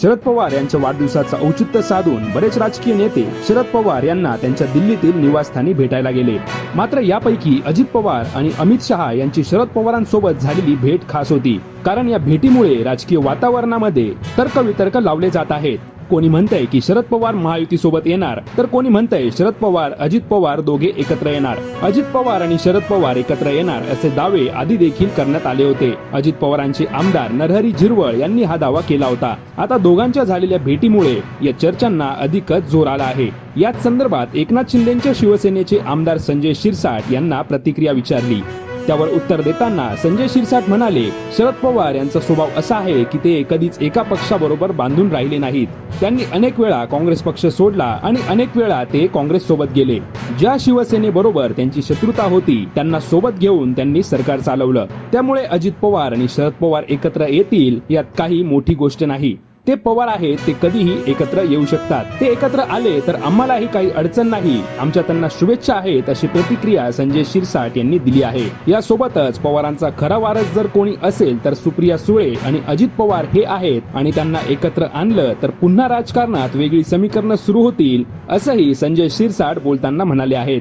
शरद पवार यांच्या वाढदिवसाचं औचित्य साधून बरेच राजकीय नेते शरद पवार यांना त्यांच्या दिल्लीतील निवासस्थानी भेटायला गेले. मात्र यापैकी अजित पवार आणि अमित शहा यांची शरद पवारांसोबत झालेली भेट खास होती. कारण या भेटीमुळे राजकीय वातावरणामध्ये तर्कवितर्क लावले जात आहेत. कोणी म्हणतंय की शरद पवार महायुती सोबत येणार तर कोणी म्हणतंय शरद पवार अजित पवार दोघे एकत्र येणार. अजित पवार आणि शरद पवार एकत्र येणार असे दावे आधी देखील करण्यात आले होते. अजित पवारांचे आमदार नरहरी झिरवळ यांनी हा दावा केला होता. आता दोघांच्या झालेल्या भेटीमुळे या चर्चांना अधिकच जोर आला आहे. याच संदर्भात एकनाथ शिंदेच्या शिवसेनेचे आमदार संजय शिरसाट यांना प्रतिक्रिया विचारली. त्यावर उत्तर देताना संजय शिरसाट म्हणाले शरद पवार यांचा स्वभाव असा आहे की ते कधीच एका पक्षाबरोबर बांधून राहिले नाहीत. त्यांनी अनेक वेळा काँग्रेस पक्ष सोडला आणि अनेक वेळा ते काँग्रेस सोबत गेले. ज्या शिवसेनेबरोबर त्यांची शत्रुता होती त्यांना सोबत घेऊन त्यांनी सरकार चालवलं. त्यामुळे अजित पवार आणि शरद पवार एकत्र येतील यात काही मोठी गोष्ट नाही. ते पवार आहेत ते कधीही एकत्र येऊ शकतात. ते एकत्र आले तर आम्हालाही काही अडचण नाही. आमच्या त्यांना शुभेच्छा आहेत अशी प्रतिक्रिया संजय शिरसाट यांनी दिली आहे. यासोबतच पवारांचा खरा वारस जर कोणी असेल तर सुप्रिया सुळे आणि अजित पवार हे आहेत आणि त्यांना एकत्र आणलं तर पुन्हा राजकारणात वेगळी समीकरणं सुरू होतील असंही संजय शिरसाट बोलताना म्हणाले आहेत.